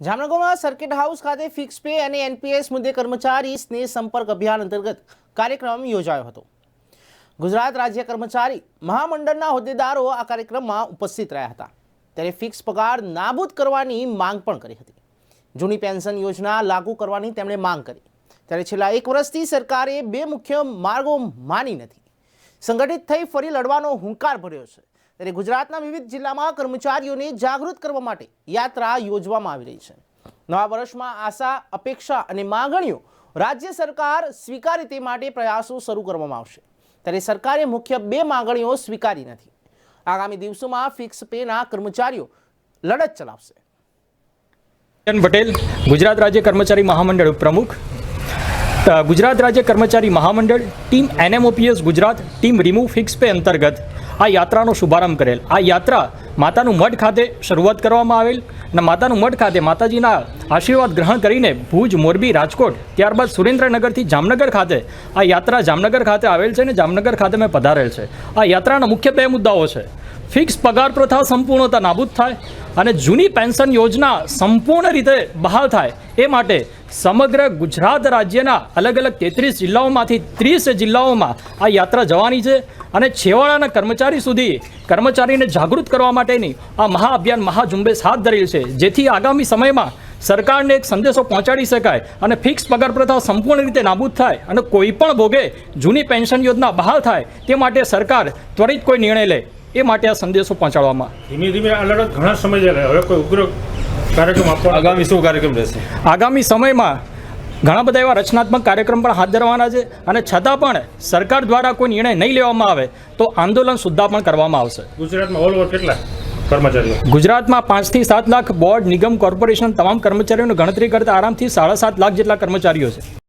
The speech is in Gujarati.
જામનગરમાં સર્કિટ હાઉસ ખાતે ફિક્સ પે અને એનપીએસ મુદ્દે કર્મચારી સ્નેહ સંપર્ક અભિયાન અંતર્ગત કાર્યક્રમ યોજાયો હતો. ગુજરાત રાજ્ય કર્મચારી મહામંડળના હોદ્દેદારો આ કાર્યક્રમમાં ઉપસ્થિત રહ્યા હતા. ત્યારે ફિક્સ પગાર નાબૂદ કરવાની માંગ પણ કરી હતી. જૂની પેન્શન યોજના લાગુ કરવાની તેમણે માંગ કરી. ત્યારે છેલ્લા એક વર્ષથી સરકારે બે મુખ્ય માર્ગો માની નથી. સંગઠિત થઈ ફરી લડવાનો હુંકાર ભર્યો છે. ત્યારે ગુજરાતના વિવિધ જિલ્લામાં કર્મચારીઓને જાગૃત કરવા માટે યાત્રા યોજવામાં આવી રહી છે. નવા વર્ષમાં આશા, અપેક્ષા અને માગણીઓ રાજ્ય સરકાર સ્વીકારે તે માટે પ્રયાસો શરૂ કરવામાં આવશે. ત્યારે સરકારે મુખ્ય બે માગણીઓ સ્વીકારી નથી. આગામી દિવસોમાં ફિક્સ પેના કર્મચારીઓ લડત ચલાવશે. પટેલ, ગુજરાત રાજ્ય કર્મચારી મહામંડળ પ્રમુખ. ગુજરાત રાજ્ય કર્મચારી મહામંડળ, team NMOPS Gujarat, team remove fix pay અંતર્ગત. આ યાત્રાનો શુભારંભ કરેલ. આ યાત્રા માતાનું મઠ ખાતે શરૂઆત કરવામાં આવેલ અને માતાનું મઠ ખાતે માતાજીના આશીર્વાદ ગ્રહણ કરીને ભુજ, મોરબી, રાજકોટ, ત્યારબાદ સુરેન્દ્રનગરથી જામનગર ખાતે આ યાત્રા જામનગર ખાતે આવેલ છે અને જામનગર ખાતે મેં પધારેલ છે. આ યાત્રાના મુખ્ય બે મુદ્દાઓ છે. ફિક્સ પગાર પ્રથા સંપૂર્ણતા નાબૂદ થાય અને જૂની પેન્શન યોજના સંપૂર્ણ રીતે બહાલ થાય એ માટે સમગ્ર ગુજરાત રાજ્યના અલગ અલગ તેત્રીસ જિલ્લાઓમાંથી ત્રીસ જિલ્લાઓમાં આ યાત્રા જવાની છે અને છેવાડાના કર્મચારી સુધી કર્મચારીને જાગૃત કરવા માટેની આ મહાઅભિયાન મહાઝુંબેશ હાથ ધરેલ છે. જેથી આગામી સમયમાં સરકારને એક સંદેશો પહોંચાડી શકાય અને ફિક્સ પગાર પ્રથા સંપૂર્ણ રીતે નાબૂદ થાય અને કોઈ પણ ભોગે જૂની પેન્શન યોજના બહાલ થાય તે માટે સરકાર ત્વરિત કોઈ નિર્ણય લે. એ માટે આ સંદેશો પહોંચાડવામાં. ધીમે ધીમે આ લડત ઘણા સમય હવે કોઈ ઉગ્ર કાર્યક્રમ આપવા આગામી શું કાર્યક્રમ રહેશે? આગામી સમયમાં ઘણા બધા એવા રચનાત્મક કાર્યક્રમ પણ હાથ ધરવાના છે અને છતાં પણ સરકાર દ્વારા કોઈ નિર્ણય નહીં લેવામાં આવે તો આંદોલન સુદ્ધા પણ કરવામાં આવશે. ગુજરાતમાં ઓલ ઓવર કેટલા કર્મચારીઓ? ગુજરાતમાં પાંચથી સાત લાખ બોર્ડ નિગમ કોર્પોરેશન તમામ કર્મચારીઓની ગણતરી કરતા આરામથી સાડા સાત લાખ જેટલા કર્મચારીઓ છે.